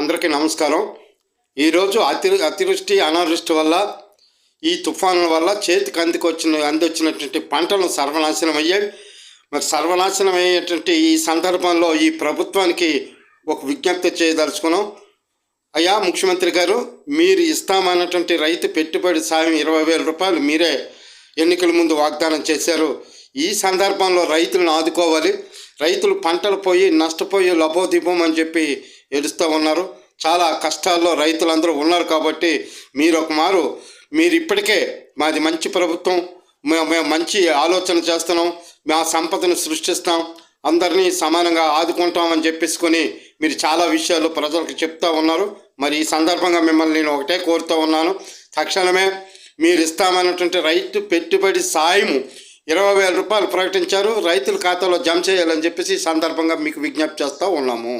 అందరికీ నమస్కారం. ఈరోజు అతి అతివృష్టి అనావృష్టి వల్ల ఈ తుఫానుల వల్ల చేతికి అందికొచ్చిన అందొచ్చినటువంటి పంటలు సర్వనాశనం అయ్యాయి. మరి సర్వనాశనం అయ్యేటువంటి ఈ సందర్భంలో ఈ ప్రభుత్వానికి ఒక విజ్ఞప్తి చేయదలుచుకున్నాం. అయ్యా ముఖ్యమంత్రి గారు మీరు ఇస్తామన్నటువంటి రైతు పెట్టుబడి సాయం ఇరవై వేల రూపాయలు మీరే ఎన్నికల ముందు వాగ్దానం చేశారు. ఈ సందర్భంలో రైతులను ఆదుకోవాలి. రైతులు పంటలు పోయి నష్టపోయి లభోదీపం అని చెప్పి ఏడుస్తూ ఉన్నారు. చాలా కష్టాల్లో రైతులందరూ ఉన్నారు కాబట్టి మీరు ఒక మారు మీరు ఇప్పటికే మాది మంచి ప్రభుత్వం మేము మేము మంచి ఆలోచన చేస్తున్నాం మా సంపదను సృష్టిస్తాం అందరినీ సమానంగా ఆదుకుంటామని చెప్పేసుకొని మీరు చాలా విషయాలు ప్రజలకు చెప్తా ఉన్నారు. మరి ఈ సందర్భంగా మిమ్మల్ని నేను ఒకటే కోరుతూ ఉన్నాను. తక్షణమే మీరు ఇస్తామన్నటువంటి రైతు పెట్టుబడి సాయము ఇరవై వేల రూపాయలు ప్రకటించారు. రైతుల ఖాతాలో జమ చేయాలని చెప్పేసి ఈ సందర్భంగా మీకు విజ్ఞప్తి చేస్తూ ఉన్నాము.